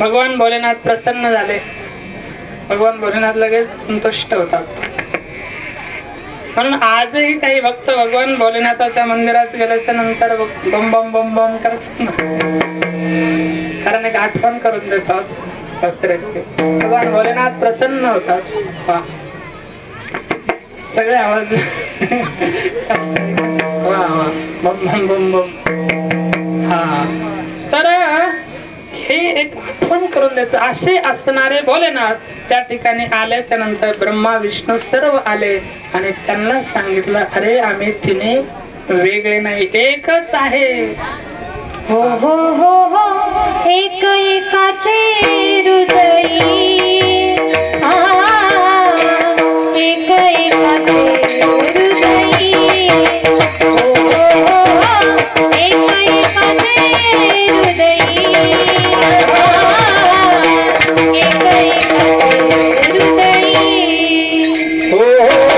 भगवान भोलेनाथ प्रसन्न झाले. भगवान भोलेनाथ लगेच संतुष्ट होतात. म्हणून आजही काही भक्त भगवान भोलेनाथाच्या मंदिरात गेल्याच्यानंतर बम बम बम बम करत कारण एक आठवण करून देतात शास्त्राची. भगवान भोलेनाथ प्रसन्न होतात. सगळे आवाज. वा वा. बम बम बम बम. हा. तर हे एक आठवण करून देत. असे असणारे भोलेनाथ त्या ठिकाणी आल्याच्यानंतर ब्रह्मा विष्णू सर्व आले आणि त्यांना सांगितलं अरे आम्ही तिने वेगळे नाही. एकच आहे. हो हो हो हो. एक एकाचे हृदयी. एक एकाचे हृदय. हो हो हो. एक एकाचे हो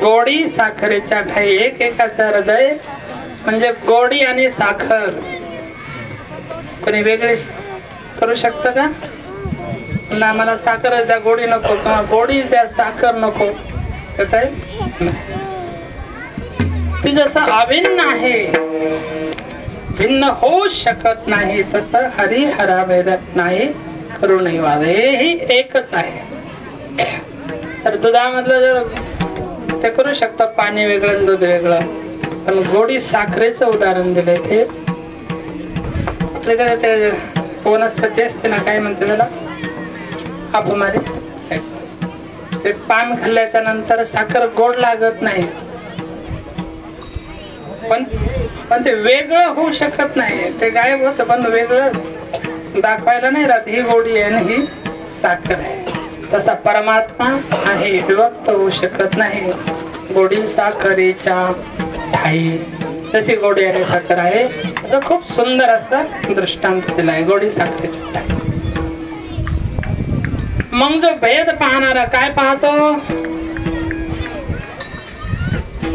गोडी साखरेच्या ठाई. एक एकाचा हृदय म्हणजे गोडी आणि साखर. कोणी वेगळे करू शकत का? म्हणलं आम्हाला साखरच द्या गोडी नको. किंवा गोडी द्या साखर नको. ती जसं अभिन्न आहे भिन्न होऊ शकत नाही तस हरिहरा भेदत नाही करुणी वाद हेही एकच आहे. तर दुधामधलं जर ते करू शकतात पाणी वेगळं दूध वेगळं. पण गोडी साखरेचं उदाहरण दिलंय ते. आपलं ते वनस्पती असते ना काय म्हणते त्याला? अपमारी ते पान खाल्ल्याच्या नंतर साखर गोड लागत नाही. पण पण ते वेगळं होऊ शकत नाही. ते गायब होत पण वेगळं दाखवायला नाही राहत. ही गोडी आहे आणि ही साखर आहे. तसा परमात्मा आहे विभक्त होऊ शकत नाही. गोडी साखरेच्या ठाई. जशी गोडी आणि साखर आहे असं खूप सुंदर असं दृष्टांत दिला आहे गोडी साखरेच्या ठाई. मग जो भेद पाहणारा काय पाहतो?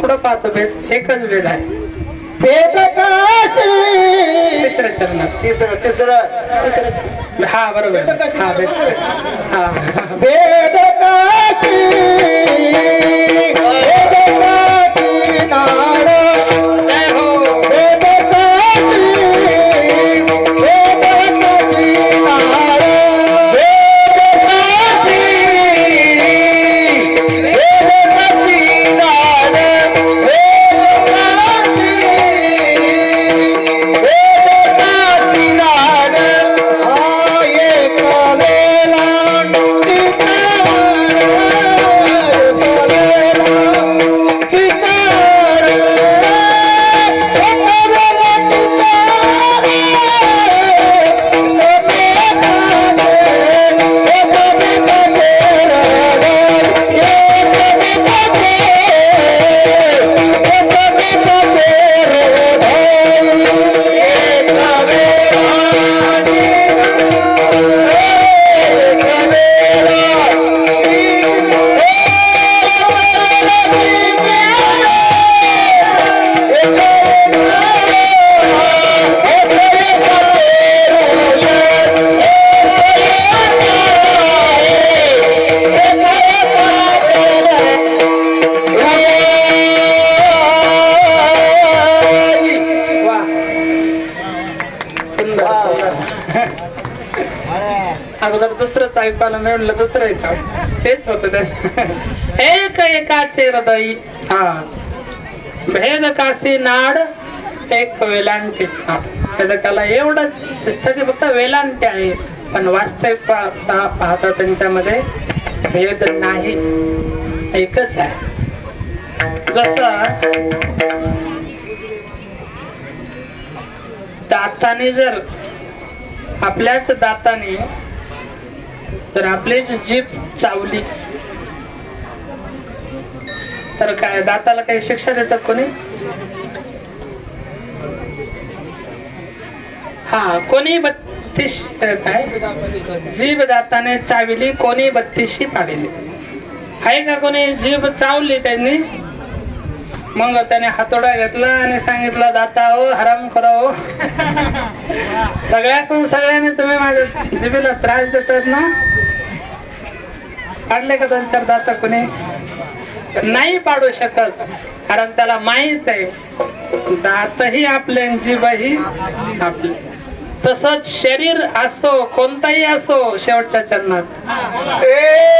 कुठं पाहतो भेद? एकच भेद आहे. तिसऱ्या चरणात. तिसरं तिसरं. हा बरोबर. हा बेस्ट हा दुसरंच ऐकायला मिळलं दुसरं ऐकावं तेच होत ते. एक एकाचे हृदय हा. भेद काशी नाड एक वेलांटी भेदकाला एवढंच दिसतं की फक्त वेलांटी आहे. पण वास्तविक पाहता पाहता त्यांच्यामध्ये भेद नाही. एकच आहे. जस दाताने जर आपल्याच दाताने जर आपली जीभ चावली तर काय दाताला काही शिक्षा देतात कोणी? हा कोणी बत्तीस काय? जीभ दाताने चाविली कोणी बत्तीशी पाडिली आहे का कोणी? जीभ चावली त्यांनी? मग त्याने हातोडा घेतला आणि सांगितलं दाता हो हराम करा हो. सगळ्याकडून सगळ्यांनी तुम्ही माझ्या जिभेला त्रास देतात ना? पाडले का दोन चार दाता कोणी? नाही पाडू शकत कारण त्याला माहीत आहे दातही आपले जीभही आपले. तसंच शरीर असो कोणताही असो शेवटच्या चरणात. रे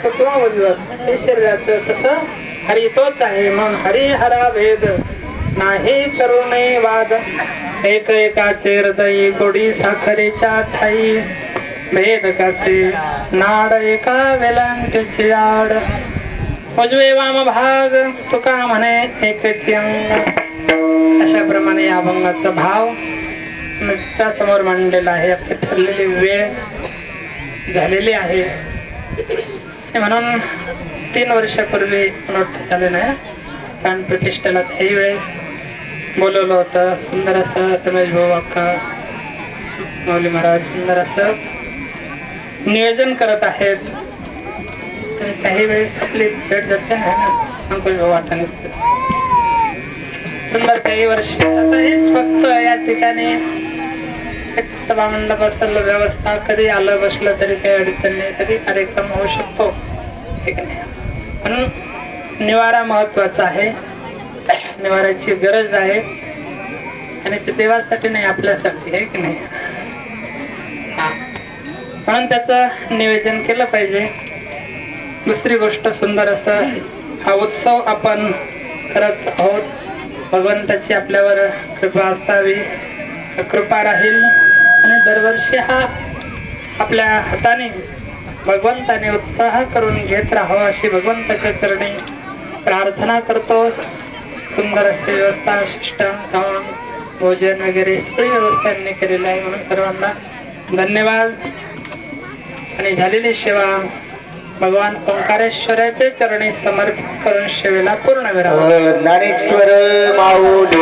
डावा किंवा हे शरीराचं तसं हरी तोच आहे. मग हरी हरा भेद नाही करुणे वाद. एक एकाचे हृदय गोडी साखरेच्या ठाई. भेद कसे? नाड एका वेलांटीची आड. उजवे वाम भाग. तुका म्हणे एकची अंग. अशा प्रमाणे या अभंगाचा भाव समोर मांडलेला आहे. आपली ठरलेली वेळ झालेली आहे. म्हणून तीन वर्षापूर्वी नोट झाले नाही प्राण प्रतिष्ठेला त्याही वेळेस बोलवलं होतं. सुंदर असं रमेश भाऊ अक्का मौली महाराज सुंदर असं नियोजन करत आहेत. आणि काही वेळेस आपली भेट जाते ना अंकुश भाऊ वाटाने सुंदर काही वर्ष आता हेच फक्त या ठिकाणी एक सभा मंडप असेल व्यवस्था कधी आलं बसलं तरी काही अडचण नाही. कधी कार्यक्रम होऊ शकतो ठीक नाही म्हणून निवारा महत्त्वाचा आहे. निवाराची गरज आहे. आणि ते देवासाठी नाही आपल्यासाठी आहे की नाही? म्हणून त्याचं निवेदन केलं पाहिजे. दुसरी गोष्ट सुंदर असं हा उत्सव आपण करत आहोत. भगवंताची आपल्यावर कृपा असावी. कृपा राहील. आणि दरवर्षी हा आपल्या हाताने भगवंताने उत्साह करून घेत राहावा अशी भगवंताच्या चरणी प्रार्थना करतो. सुंदर असे व्यवस्था शिष्ट सवंग भोजन वगैरे सगळी व्यवस्था यांनी केलेली आहे म्हणून सर्वांना धन्यवाद. आणि झालेली सेवा भगवान ओंकारेश्वराचे चरणी समर्पित करून सेवेला पूर्ण विराम ज्ञानेश्वर माऊली.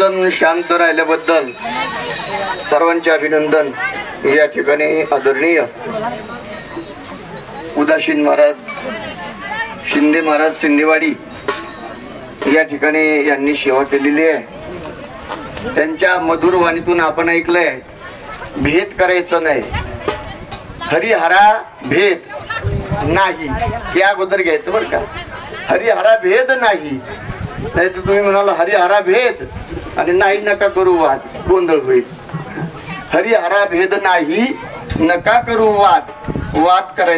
सर्वजण शांत राहिल्याबद्दल सर्वांचे अभिनंदन. या ठिकाणी आदरणीय उदासीन महाराज शिंदे महाराज शिंदेवाडी या ठिकाणी यांनी सेवा केलेली आहे. त्यांच्या मधुर वाणीतून आपण ऐकलंय भेद करायचं नाही. हरिहरा भेद नाही हे अगोदर घ्यायचं बरं का. हरिहरा भेद नाही. नाही तर तुम्ही म्हणाला हरिहरा भेद आणि नाही नका करू वाद गोंधळ होईल. हरिहरा भेद नाही नका करू वाद. वाद करायचा